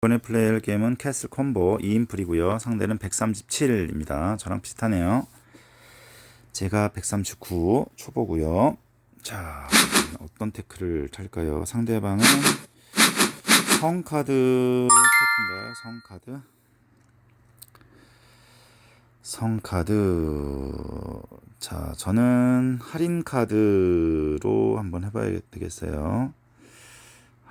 이번에 플레이할 게임은 캐슬 콤보 2인풀이고요. 상대는 137입니다. 저랑 비슷하네요. 제가 139 초보고요. 자, 어떤 태클을 찰까요? 상대방은 성카드 태클인가요? 성카드? 성카드. 자, 저는 할인 카드로 한번 해봐야 되겠어요.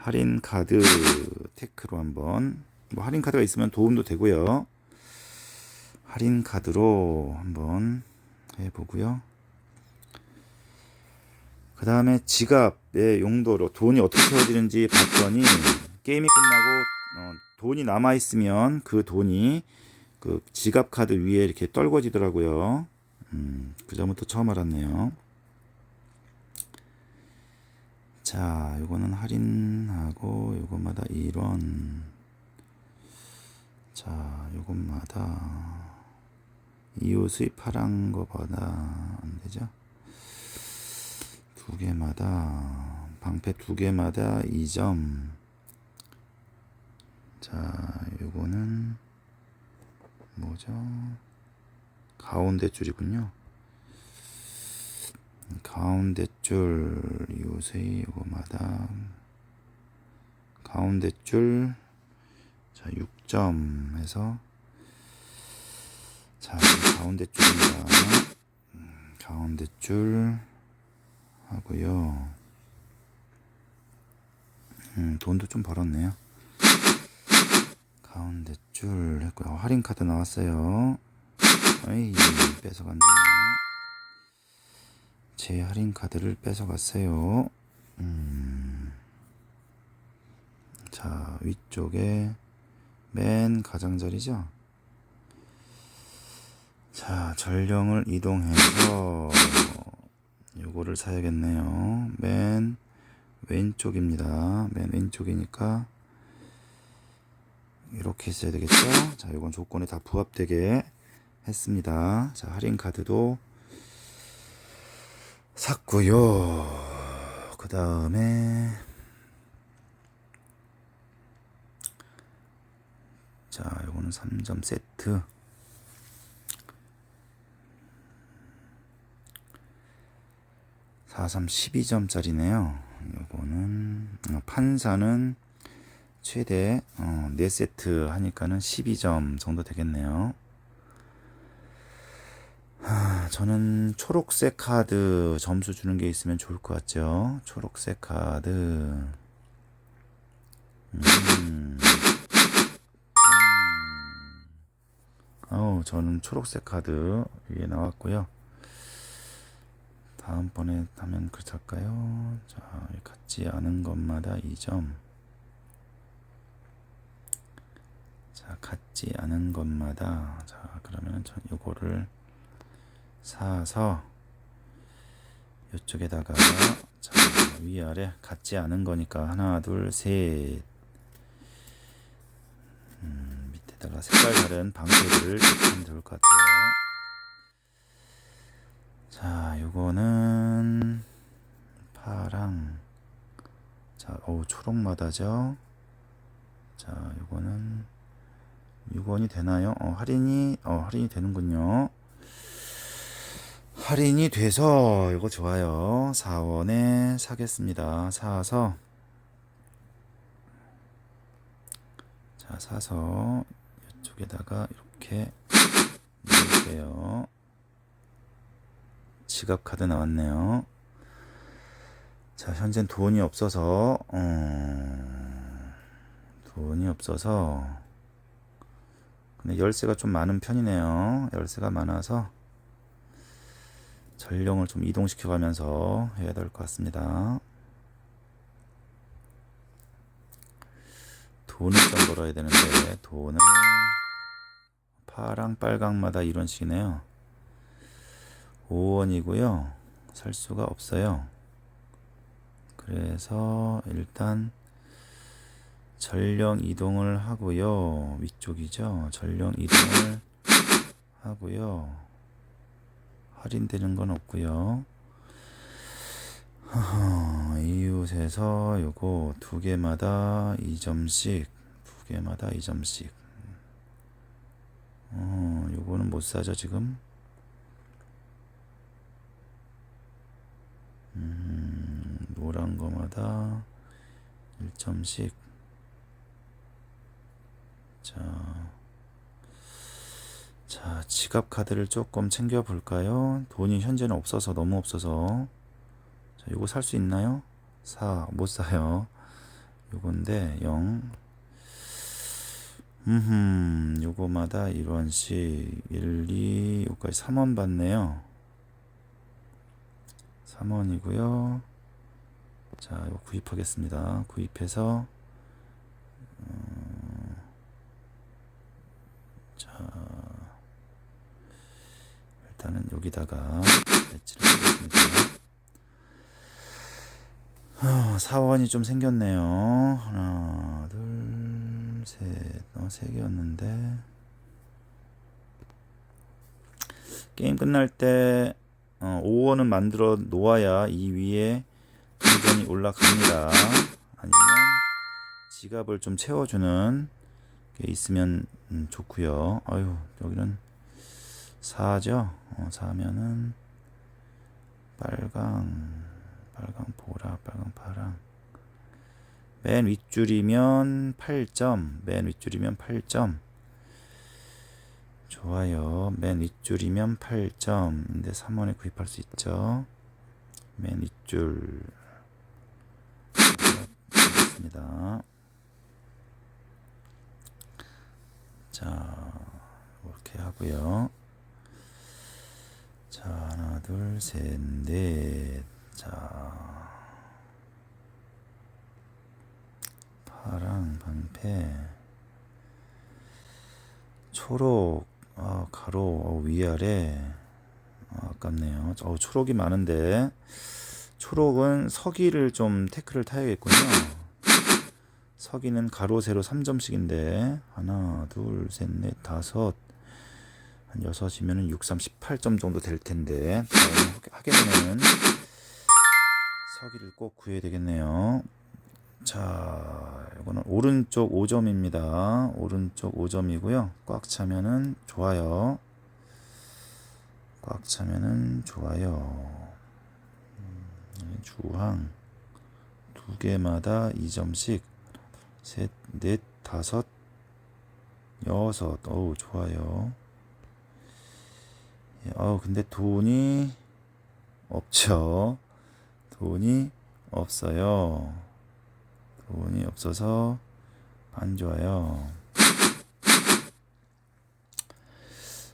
할인 카드 테크로 한번 뭐 할인 카드가 있으면 도움도 되고요. 할인 카드로 한번 해보고요. 그 다음에 지갑의 용도로 돈이 어떻게 채워지는지 봤더니 게임이 끝나고 어, 돈이 남아 있으면 그 돈이 그 지갑 카드 위에 이렇게 떨궈지더라고요. 음, 그 점은 또 처음 알았네요. 자, 요거는 할인하고 요것마다 1원. 자, 요것마다 이웃 수입하란 거보다 안 되죠? 두 개마다 방패 두 개마다 2점. 자, 요거는 뭐죠? 가운데 줄이군요. 가운데 줄 요새 요거마다 가운데 줄 자, 6점 해서 자, 가운데 줄입니다. 음, 가운데 줄 하고요. 음, 돈도 좀 벌었네요. 가운데 줄 했고요. 할인 카드 나왔어요. 어이, 뺏어갔네요. 제 할인 카드를 뺏어갔어요. 음. 자, 위쪽에 맨 가장자리죠? 자, 전령을 이동해서 요거를 사야겠네요. 맨 왼쪽입니다. 맨 왼쪽이니까 이렇게 있어야 되겠죠? 자, 요건 조건에 다 부합되게 했습니다. 자, 할인 카드도 샀고요. 그 다음에 자, 요거는 3점 세트. 사삼 12점짜리네요. 요거는 어, 판사는 최대 어, 4세트 하니까는 12점 정도 되겠네요. 아, 저는 초록색 카드 점수 주는 게 있으면 좋을 것 같죠. 초록색 카드. 음. 음. 어우, 저는 초록색 카드 위에 나왔고요. 다음번에 하면 그렇게 할까요? 자, 같지 않은 것마다 2점. 자, 같지 않은 것마다. 자, 그러면 전 요거를 사서 이쪽에다가 자, 위아래 같지 않은 거니까 하나 둘셋. 음, 밑에다가 색깔 다른 방패를 하면 좋을 것 같아요. 자 요거는 파랑. 자 어우 초록마다죠? 자 요거는 6원이 되나요? 어 할인이 어 할인이 되는군요 할인이 돼서 이거 좋아요. 4원에 사겠습니다. 사서 자 사서 이쪽에다가 이렇게 넣을게요. 지갑 카드 나왔네요. 자 현재 돈이 없어서 어, 돈이 없어서 근데 열쇠가 좀 많은 편이네요. 열쇠가 많아서 전령을 좀 이동시켜 가면서 해야 될 것 같습니다. 돈을 좀 벌어야 되는데 돈은 파랑 빨강마다 이런 식이네요. 5원이고요. 살 수가 없어요. 그래서 일단 전령 이동을 하고요. 위쪽이죠. 전령 이동을 하고요. 할인되는 건 없고요. 하하, 이웃에서 요거 두 개마다 2점씩 개마다 2점씩. 어, 요거는 못 사죠, 지금. 음, 노란 거마다 1점씩. 자. 자, 지갑 카드를 조금 챙겨 볼까요? 돈이 현재는 없어서 너무 없어서. 자, 요거 살 수 있나요? 사, 못 사요. 요건데 0. 음, 요거마다 1원씩 1, 2, 요까지 3원 받네요. 3원이고요. 자, 이거 구입하겠습니다. 구입해서 음, 일단은 여기다가 배치를 하겠습니다. 아, 사원이 좀 생겼네요. 하나, 둘, 셋, 어, 세 개였는데. 게임 끝날 때, 어, 5원은 만들어 놓아야 이 위에 동전이 올라갑니다. 아니면 지갑을 좀 채워주는 게 있으면 음, 좋고요. 아유, 여기는 4죠? 어, 4면은 빨강. 빨강 보라 빨강 파랑. 맨 윗줄이면 8점 맨 윗줄이면 8점. 좋아요. 맨 윗줄이면 8점. 근데 3원에 구입할 수 있죠? 맨 윗줄. 알겠습니다. 자 이렇게 하고요 둘 셋 넷. 자, 파랑 방패, 초록, 아, 가로, 어, 위아래, 아, 아깝네요. 어, 초록이 많은데, 초록은 서기를 좀 태클을 타야겠군요. 서기는 가로, 세로 3점씩인데, 하나, 둘, 셋, 넷, 다섯, 한 여섯이면은 6, 3, 18점 정도 될 텐데, 하게 되면은, 서기를 꼭 구해야 되겠네요. 자, 이거는 오른쪽 5점입니다. 오른쪽 5점이고요. 꽉 차면은 좋아요. 꽉 차면은 좋아요. 음, 주항 두 개마다 2점씩 셋, 넷, 다섯, 여섯. 어우, 좋아요. 예, 어우, 근데 돈이 없죠. 돈이 없어요. 돈이 없어서 안 좋아요.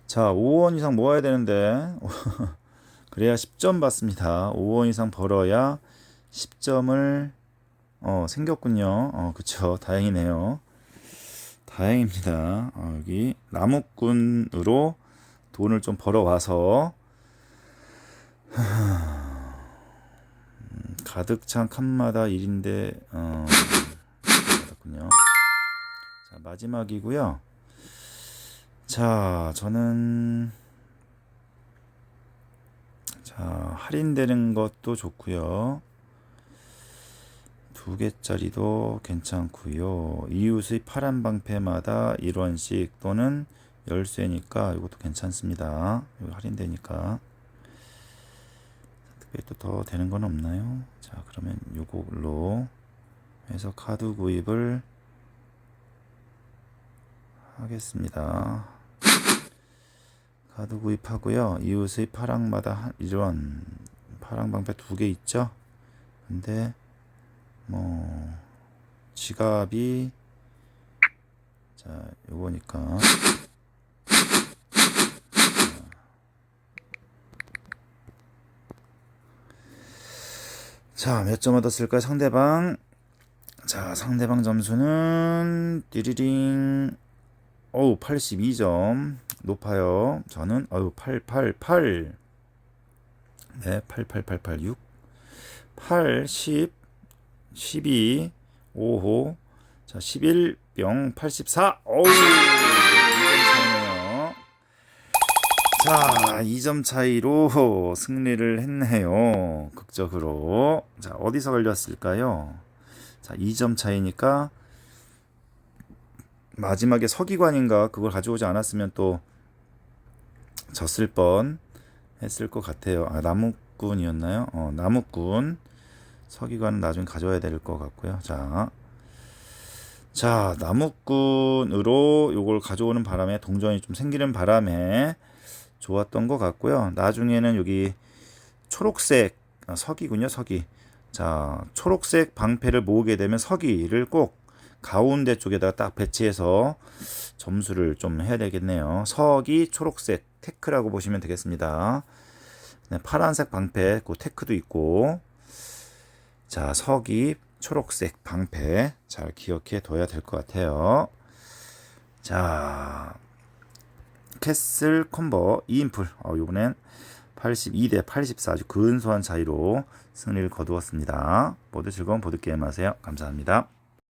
자, 5원 이상 모아야 되는데 그래야 10점 받습니다. 5원 이상 벌어야 10점을 어, 생겼군요. 어, 그쵸. 다행이네요. 다행입니다. 어, 여기 나무꾼으로 돈을 좀 벌어와서 가득 찬 칸마다 1인데 어, 그렇군요. 자 마지막이고요. 자 저는 자 할인되는 것도 좋고요. 두 개짜리도 괜찮고요. 이웃의 파란 방패마다 1원씩 또는 열쇠니까 이것도 괜찮습니다. 할인되니까. 또더 되는 건 없나요? 자 그러면 요걸로 해서 카드 구입을 하겠습니다. 카드 구입하고요. 이웃의 파랑마다 이런 파랑 방패 두 개 있죠. 근데 뭐 지갑이 자 요거니까 자, 몇 점 얻었을까요? 상대방. 자, 상대방 점수는 띠리링. 어우, 82점. 높아요. 저는 어우, 888. 네, 88886. 8, 10, 12, 5호. 자, 11, 0, 84. 어우. 자, 2점 차이로 승리를 했네요. 극적으로. 자, 어디서 걸렸을까요? 자, 2점 차이니까 마지막에 서기관인가 그걸 가져오지 않았으면 또 졌을 뻔 했을 것 같아요. 아, 나무꾼이었나요? 어, 나무꾼. 서기관은 나중에 가져와야 될 것 같고요. 자. 자, 나무꾼으로 요걸 가져오는 바람에 동전이 좀 생기는 바람에 좋았던 것 같고요. 나중에는 여기 초록색 아, 서기군요, 서기. 자, 초록색 방패를 모으게 되면 서기를 꼭 가운데 쪽에다가 딱 배치해서 점수를 좀 해야 되겠네요. 서기 초록색 테크라고 보시면 되겠습니다. 네, 파란색 방패, 그 테크도 있고. 자, 서기 초록색 방패 잘 기억해 둬야 될 것 같아요. 자, 캐슬 콤보 2인풀. 어, 요번엔 82대 84 아주 근소한 차이로 승리를 거두었습니다. 모두 즐거운 보드게임 하세요. 감사합니다.